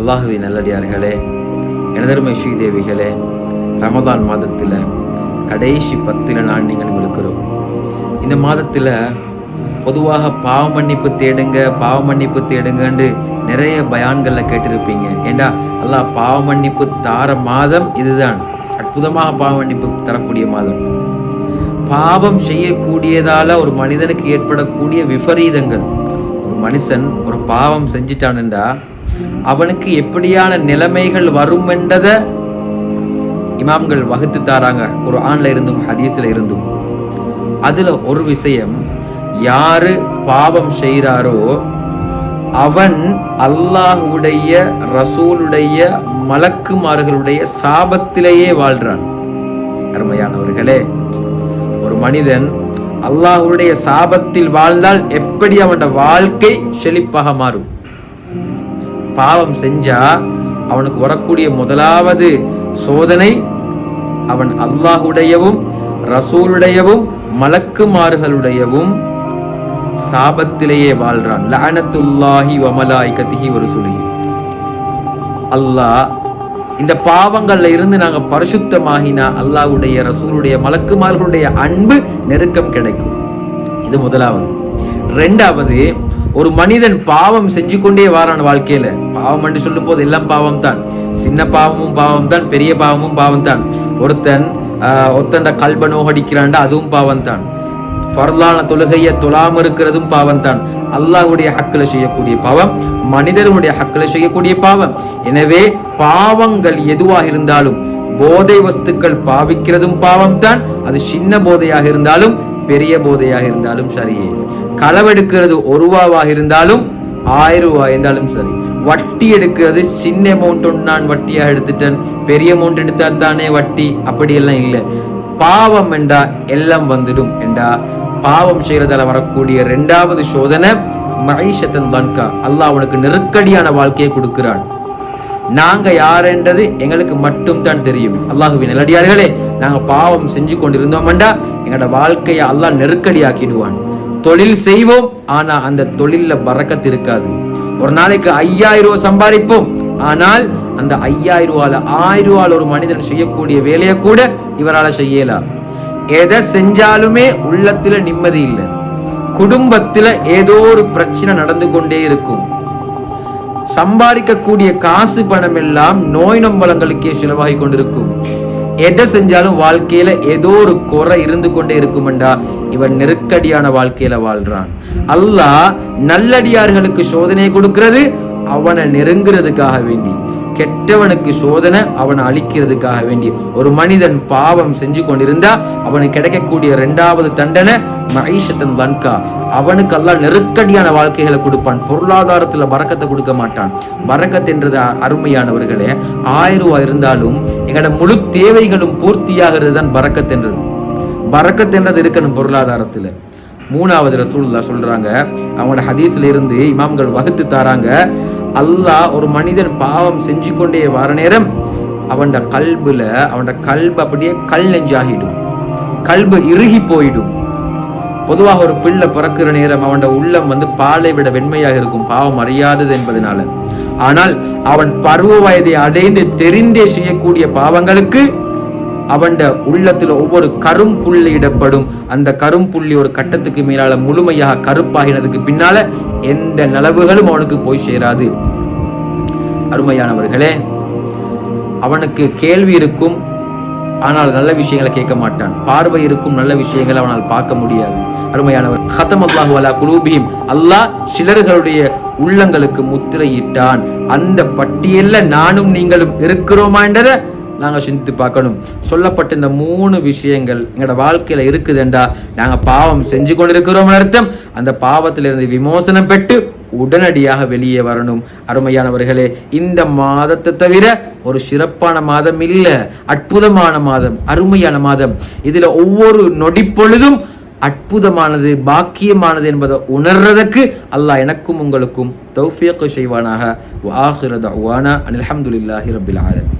அல்லாஹுவி நல்லடியார்களே எனதருமை ஸ்ரீதேவிகளே ரமதான் மாதத்தில் கடைசி பத்தில் நான் நீங்கள் இருக்கிறோம். இந்த மாதத்தில் பொதுவாக பாவ மன்னிப்பு தேடுங்க பாவ மன்னிப்பு தேடுங்கன்னு நிறைய பயான்களில் கேட்டிருப்பீங்க. ஏண்டா அல்லாஹ் பாவ மன்னிப்பு தார மாதம் இதுதான். அற்புதமாக பாவ மன்னிப்பு தரக்கூடிய மாதம். பாவம் செய்யக்கூடியதால் ஒரு மனிதனுக்கு ஏற்படக்கூடிய விபரீதங்கள். ஒரு மனுஷன் ஒரு பாவம் செஞ்சிட்டானுண்டா அவனுக்கு எப்படியான நிலைமைகள் வரும் என்றதை இமாம்கள் வகுத்து தாராங்க. குர்ஆன்ல இருந்தும் ஹதீஸ்ல இருந்தும். அதுல ஒரு விஷயம் யாரு பாவம் செய்கிறாரோ அவன் அல்லாஹுடைய ரசூலுடைய மலக்குமார்களுடைய சாபத்திலேயே வாழ்றான். அருமையானவர்களே ஒரு மனிதன் அல்லாஹுடைய சாபத்தில் வாழ்ந்தால் எப்படி அவனோட வாழ்க்கை செழிப்பாக மாறும்? பாவம் செஞ்சா அவனுக்கு வரக்கூடிய முதலாவது சோதனை அவன் அல்லாஹுடையவும் ரசூலுடையவும் மலக்குமார்களுடையவும் சாபத்திலேயே வாழ்றான். வமலாய் கதிஹி ஒரு சுலி அல்லாஹ் இந்த பாவங்கள்ல இருந்து நாங்க பரிசுத்தமாகினா அல்லாஹ்வுடைய ரசூலுடைய மலக்குமார்களுடைய அன்பு நெருக்கம் கிடைக்கும். இது முதலாவது. ரெண்டாவது ஒரு மனிதன் பாவம் செஞ்சு கொண்டே வாரான் வாழ்க்கையில. பாவம் என்று சொல்லும் போது எல்லாம் பாவம் தான் சின்ன பாவமும் பாவம் தான் பெரிய பாவமும் பாவம் தான் ஒருத்தன் ஆஹ், ஒருத்தன்ட கல்ப நோகடிக்கிறான்டா அதுவும் பாவம் தான் ஃபர்லான தொழுகையை தொழாம இருக்கிறதும் பாவம் தான் அல்லாஹுடைய ஹக்கில் செய்யக்கூடிய பாவம் மனிதர்களுடைய ஹக்கில் செய்யக்கூடிய பாவம். எனவே பாவங்கள் எதுவாக இருந்தாலும் போதை வஸ்துக்கள் பாவிக்கிறதும் பாவம் தான் அது சின்ன போதையாக இருந்தாலும் பெரிய போதையாக இருந்தாலும் சரியே. களவெடுக்கிறது ஒரு ரூபாவாக இருந்தாலும் ஆயிரம் ரூபாய் இருந்தாலும் சரி. வட்டி எடுக்கிறது சின்ன அமௌண்ட் ஒன்று நான் வட்டியாக எடுத்துட்டேன் பெரிய அமௌண்ட் எடுத்தா தானே வட்டி? அப்படியெல்லாம் இல்லை. பாவம் என்றா எல்லாம் வந்துடும் என்றா பாவம் செய்கிறதால வரக்கூடிய ரெண்டாவது சோதனை மகிஷத்தன் தன்கா. அல்லாஹ் அவனுக்கு நெருக்கடியான வாழ்க்கையை கொடுக்கிறான். நாங்க யாரென்றது எங்களுக்கு மட்டும் தான் தெரியும். அல்லாஹுவின் நிலடியார்களே நாங்க பாவம் செஞ்சு கொண்டிருந்தோம்டா எங்களோட வாழ்க்கையை அல்லாஹ் நெருக்கடியாக்கிடுவான். தொழில் செய்வோம் ஆனா அந்த தொழில்ல பறக்கத்து இருக்காது. ஒரு நாளைக்கு ஐயாயிரம் ரூபாய் சம்பாதிப்போம் ஆனால் அந்த ஐயாயிரம் ரூபால ஆயிரம் ரூபால ஒரு மனிதன் செய்யக்கூடிய வேலையை கூட இவரால் செய்யலாம் எதை செஞ்சாலுமே உள்ளத்துல நிம்மதி இல்லை. குடும்பத்துல ஏதோ ஒரு பிரச்சனை நடந்து கொண்டே இருக்கும். சம்பாதிக்கக்கூடிய காசு பணம் எல்லாம் நோய் நம்பலங்களுக்கே செலவாகி கொண்டிருக்கும். எதை செஞ்சாலும் வாழ்க்கையில ஏதோ ஒரு குறை இருந்து கொண்டே இருக்குமெண்டா. இவன் நெருக்கடியான வாழ்க்கையில வாழ்றான். அல்லாஹ் நல்லடியார்களுக்கு சோதனையை கொடுக்கிறது அவனை நெருங்குறதுக்காக வேண்டி. கெட்டவனுக்கு சோதனை அவனை அழிக்கிறதுக்காக வேண்டி. ஒரு மனிதன் பாவம் செஞ்சு கொண்டிருந்தா அவனுக்கு கிடைக்கக்கூடிய இரண்டாவது தண்டனை மகிஷத்தன் வன்கா. அவனுக்கு எல்லாம் நெருக்கடியான வாழ்க்கைகளை கொடுப்பான். பொருளாதாரத்துல வரக்கத்தை கொடுக்க மாட்டான். வரக்கத் என்றது அருமையானவர்களே ஆயிரம் ரூபாய் இருந்தாலும் எங்களோட முழு தேவைகளும் பூர்த்தியாகிறது தான் பறக்கத்தென்றது பறக்கத்தென்றது இருக்கணும் பொருளாதாரத்தில். மூணாவது ரசூல்லா சொல்றாங்க அவங்களோட ஹதீஸ்ல இருந்து இமாம்கள் வகுத்து தாராங்க அல்லாஹ் ஒரு மனிதன் பாவம் செஞ்சு கொண்டே வர நேரம் அவன்ட கல்புல அவன்ட கல்பு அப்படியே கல் நெஞ்சாகிடும். கல்பு இறுகி போயிடும். பொதுவாக ஒரு பிள்ளை பிறக்கிற நேரம் அவனோட உள்ளம் வந்து பாலை விட வெண்மையாக இருக்கும் பாவம் அறியாதது என்பதனால. ஆனால் அவன் பருவ வயதை அடைந்து தெரிந்தே செய்யக்கூடிய பாவங்களுக்கு அவன் உள்ளத்துல ஒவ்வொரு கரும்புள்ளி இடப்படும். அந்த கரும்புள்ளி ஒரு கட்டத்துக்கு மேலால முழுமையாக கருப்பாகினதுக்கு பின்னால எந்த நலவுகளும் அவனுக்கு போய் சேராது. அருமையானவர்களே அவனுக்கு கேள்வி இருக்கும் ஆனால் நல்ல விஷயங்களை கேட்க மாட்டான். பார்வை இருக்கும் நல்ல விஷயங்களை அவனால் பார்க்க முடியாது. அருமையானவர். ஹத்தம் அல்லாஹு அலா குலூபியும் அல்லாஹ் சிலர்களுடைய உள்ளங்களுக்கு முத்திரையிட்டான். அந்த பட்டியல்ல நானும் நீங்களும் இருக்கிறோமான்றத நாங்கள் சிந்தித்து பார்க்கணும். சொல்லப்பட்ட இந்த மூணு விஷயங்கள் எங்களோட வாழ்க்கையில இருக்குதுண்டா. நாங்கள் பாவம் செஞ்சு கொண்டிருக்கிறோம் அர்த்தம். அந்த பாவத்திலிருந்து விமோசனம் பெற்று உடனடியாக வெளியே வரணும். அருமையானவர்களே இந்த மாதத்தை தவிர ஒரு சிறப்பான மாதம் இல்லை. அற்புதமான மாதம் அருமையான மாதம். இதில் ஒவ்வொரு நொடிப்பொழுதும் அற்புதமானது பாக்கியமானது என்பதை உணர்றதுக்கு அல்லாஹ் எனக்கும் உங்களுக்கும் தௌஃபியக்கு செய்வானாக. வாஹிரத அனில் ரபில் ஆலமி